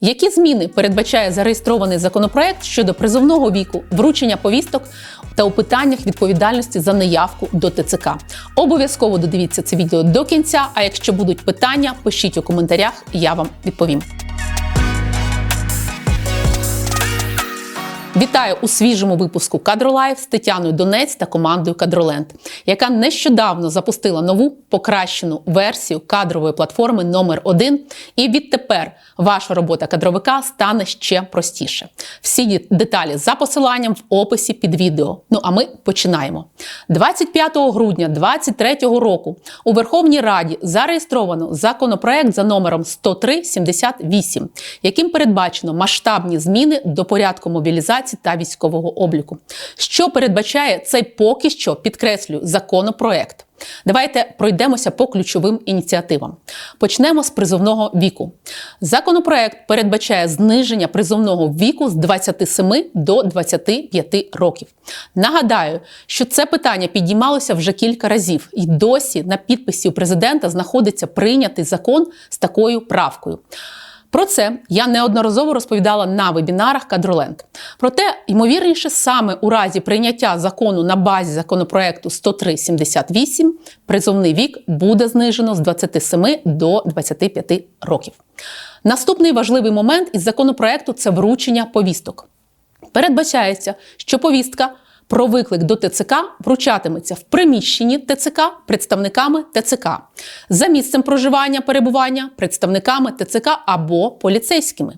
Які зміни передбачає зареєстрований законопроект щодо призовного віку, вручення повісток та у питаннях відповідальності за неявку до ТЦК? Обов'язково додивіться це відео до кінця. А якщо будуть питання, пишіть у коментарях, я вам відповім. Вітаю у свіжому випуску Кадролайв з Тетяною Донець та командою Кадроленд, яка нещодавно запустила нову покращену версію кадрової платформи номер 1 І відтепер ваша робота кадровика стане ще простіше. Всі деталі за посиланням в описі під відео. Ну а ми починаємо. 25 грудня 2023 року у Верховній Раді зареєстровано законопроект за номером 10378, яким передбачено масштабні зміни до порядку мобілізації та військового обліку. Що передбачає цей поки що підкреслю законопроект? Давайте пройдемося по ключовим ініціативам. Почнемо з призовного віку. Законопроект передбачає зниження призовного віку з 27 до 25 років. Нагадаю, що це питання підіймалося вже кілька разів, і досі на підписі у президента знаходиться прийнятий закон з такою правкою. Про це я неодноразово розповідала на вебінарах Кадроленд. Проте, ймовірніше, саме у разі прийняття закону на базі законопроекту 103.78 призовний вік буде знижено з 27 до 25 років. Наступний важливий момент із законопроекту це вручення повісток. Передбачається, що повістка про виклик до ТЦК вручатиметься в приміщенні ТЦК представниками ТЦК за місцем проживання перебування представниками ТЦК або поліцейськими,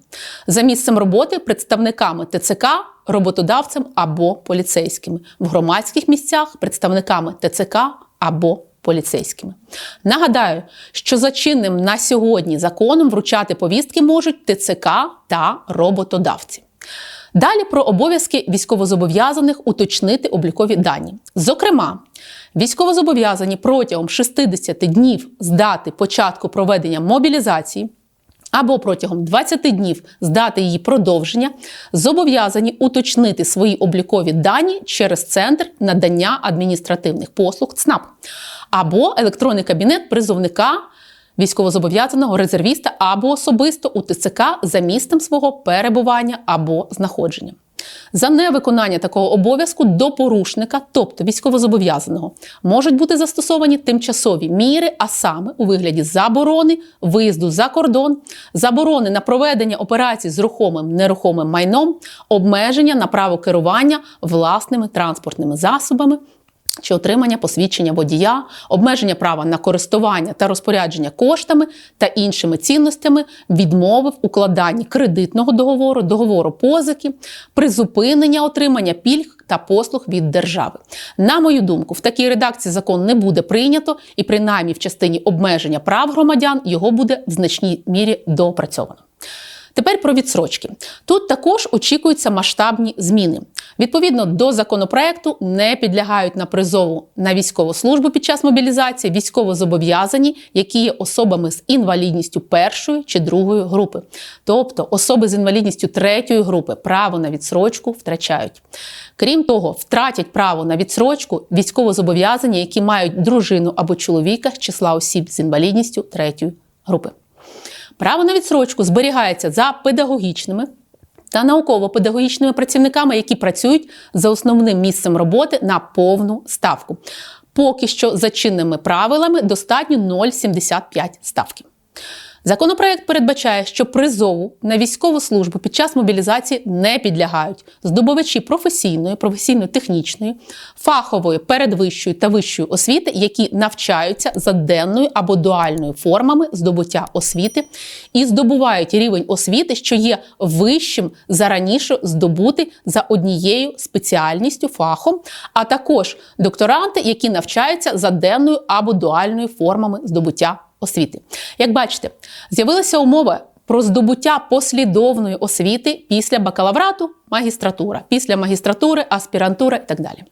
за місцем роботи представниками ТЦК, роботодавцем або поліцейськими, в громадських місцях представниками ТЦК або поліцейськими. Нагадаю, що за чинним на сьогодні законом вручати повістки можуть ТЦК та роботодавці. Далі про обов'язки військовозобов'язаних уточнити облікові дані. Зокрема, військовозобов'язані протягом 60 днів з дати початку проведення мобілізації. Або протягом 20 днів з дати її продовження зобов'язані уточнити свої облікові дані через центр надання адміністративних послуг ЦНАП або електронний кабінет призовника військовозобов'язаного резервіста або особисто у ТЦК за місцем свого перебування або знаходження. За невиконання такого обов'язку до порушника, тобто військовозобов'язаного, можуть бути застосовані тимчасові міри, а саме у вигляді заборони виїзду за кордон, заборони на проведення операцій з рухомим нерухомим майном, обмеження на право керування власними транспортними засобами, чи отримання посвідчення водія, обмеження права на користування та розпорядження коштами та іншими цінностями, відмови в укладанні кредитного договору, договору позики, призупинення отримання пільг та послуг від держави. На мою думку, в такій редакції закон не буде прийнято, і принаймні в частині обмеження прав громадян його буде в значній мірі доопрацьовано. Тепер про відсрочки. Тут також очікуються масштабні зміни. Відповідно до законопроекту не підлягають на призову на військову службу під час мобілізації військовозобов'язані, які є особами з інвалідністю першої чи другої групи. Тобто особи з інвалідністю третьої групи право на відсрочку втрачають. Крім того, втратять право на відсрочку військовозобов'язані, які мають дружину або чоловіка з числа осіб з інвалідністю третьої групи. Право на відсрочку зберігається за педагогічними та науково-педагогічними працівниками, які працюють за основним місцем роботи на повну ставку. Поки що за чинними правилами достатньо 0,75 ставки. Законопроект передбачає, що призову на військову службу під час мобілізації не підлягають здобувачі професійної, професійно-технічної, фахової, передвищої та вищої освіти, які навчаються за денною або дуальною формами здобуття освіти і здобувають рівень освіти, що є вищим за раніше здобутий за однією спеціальністю фахом, а також докторанти, які навчаються за денною або дуальною формами здобуття. Як бачите, з'явилася умова про здобуття послідовної освіти після бакалаврату, магістратура, після магістратури, аспірантура і так далі.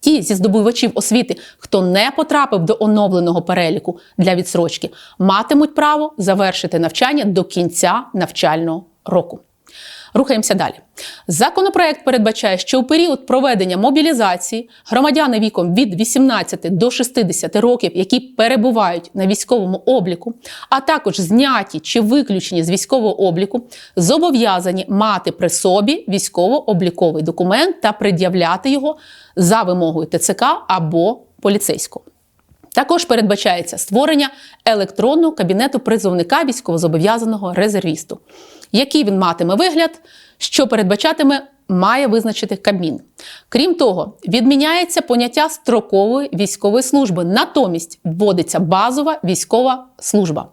Ті зі здобувачів освіти, хто не потрапив до оновленого переліку для відсрочки, матимуть право завершити навчання до кінця навчального року. Рухаємося далі. Законопроект передбачає, що у період проведення мобілізації громадяни віком від 18 до 60 років, які перебувають на військовому обліку, а також зняті чи виключені з військового обліку, зобов'язані мати при собі військово-обліковий документ та пред'являти його за вимогою ТЦК або поліцейського. Також передбачається створення електронного кабінету призовника військовозобов'язаного резервісту. Який він матиме вигляд, що передбачатиме, має визначити Кабмін. Крім того, відміняється поняття строкової військової служби, натомість вводиться базова військова служба.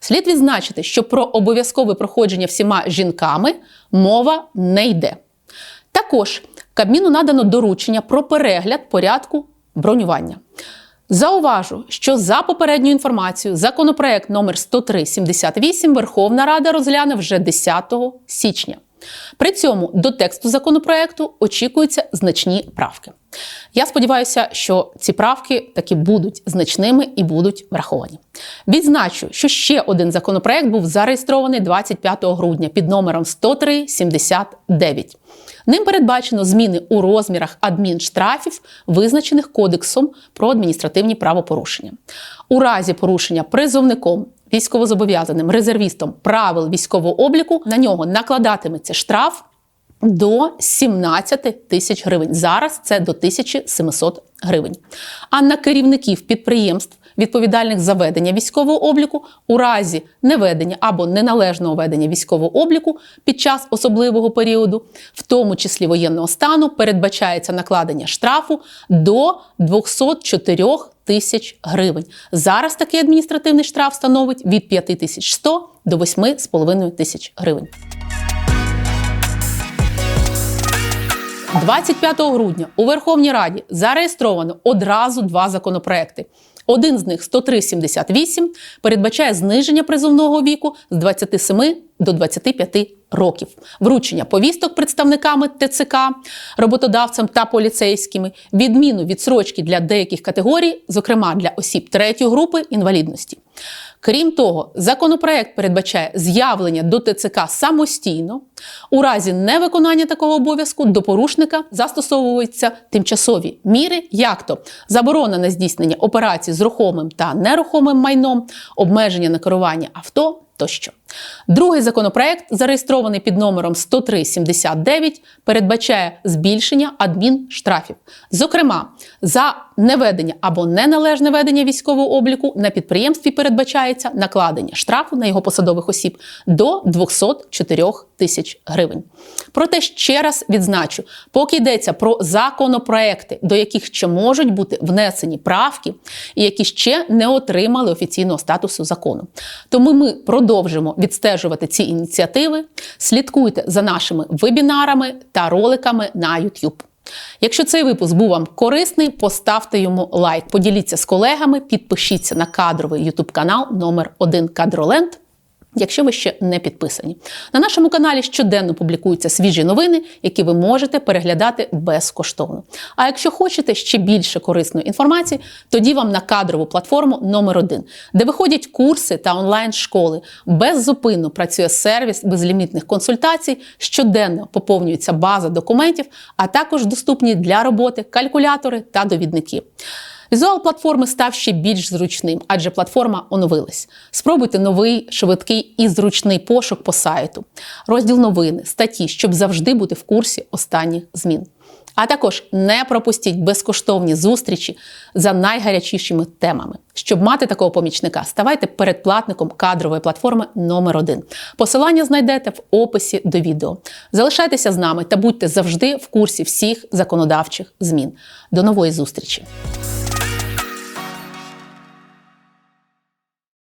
Слід відзначити, що про обов'язкове проходження всіма жінками мова не йде. Також Кабміну надано доручення про перегляд порядку бронювання. Зауважу, що за попередню інформацію законопроект номер 10378 Верховна Рада розгляне вже 10 січня. При цьому до тексту законопроекту очікуються значні правки. Я сподіваюся, що ці правки таки будуть значними і будуть враховані. Відзначу, що ще один законопроект був зареєстрований 25 грудня під номером 10379. Ним передбачено зміни у розмірах адмінштрафів, визначених Кодексом про адміністративні правопорушення. У разі порушення призовником, військовозобов'язаним резервістом правил військового обліку на нього накладатиметься штраф до 17 тисяч гривень. Зараз це до 1700 гривень. А на керівників підприємств, відповідальних за ведення військового обліку, у разі неведення або неналежного ведення військового обліку під час особливого періоду, в тому числі воєнного стану, передбачається накладення штрафу до 204 тисяч гривень. Зараз такий адміністративний штраф становить від 5100 до 8,5 тисяч гривень. 25 грудня у Верховній Раді зареєстровано одразу два законопроекти. Один з них 10378 передбачає зниження призовного віку з 27 до 25 років, вручення повісток представниками ТЦК, роботодавцям та поліцейськими, відміну відсрочки для деяких категорій, зокрема для осіб третьої групи інвалідності. Крім того, законопроект передбачає з'явлення до ТЦК самостійно. У разі невиконання такого обов'язку до порушника застосовуються тимчасові міри, як то заборона на здійснення операцій з рухомим та нерухомим майном, обмеження на керування авто тощо. Другий законопроект, зареєстрований під номером 10379, передбачає збільшення адмінштрафів. Зокрема, за неведення або неналежне ведення військового обліку на підприємстві передбачається накладення штрафу на його посадових осіб до 204 тисяч гривень. Проте ще раз відзначу, поки йдеться про законопроекти, до яких ще можуть бути внесені правки, і які ще не отримали офіційного статусу закону. Тому ми продовжимо відстежувати ці ініціативи. Слідкуйте за нашими вебінарами та роликами на YouTube. Якщо цей випуск був вам корисний, поставте йому лайк, поділіться з колегами, підпишіться на кадровий YouTube канал номер 1 Кадроленд. Якщо ви ще не підписані, на нашому каналі щоденно публікуються свіжі новини, які ви можете переглядати безкоштовно. А якщо хочете ще більше корисної інформації, тоді вам на кадрову платформу номер 1 де виходять курси та онлайн-школи. Беззупинно працює сервіс безлімітних консультацій, щоденно поповнюється база документів, а також доступні для роботи калькулятори та довідники. Візуал платформи став ще більш зручним, адже платформа оновилась. Спробуйте новий, швидкий і зручний пошук по сайту, розділ новини, статті, щоб завжди бути в курсі останніх змін. А також не пропустіть безкоштовні зустрічі за найгарячішими темами. Щоб мати такого помічника, ставайте передплатником кадрової платформи номер 1 Посилання знайдете в описі до відео. Залишайтеся з нами та будьте завжди в курсі всіх законодавчих змін. До нової зустрічі!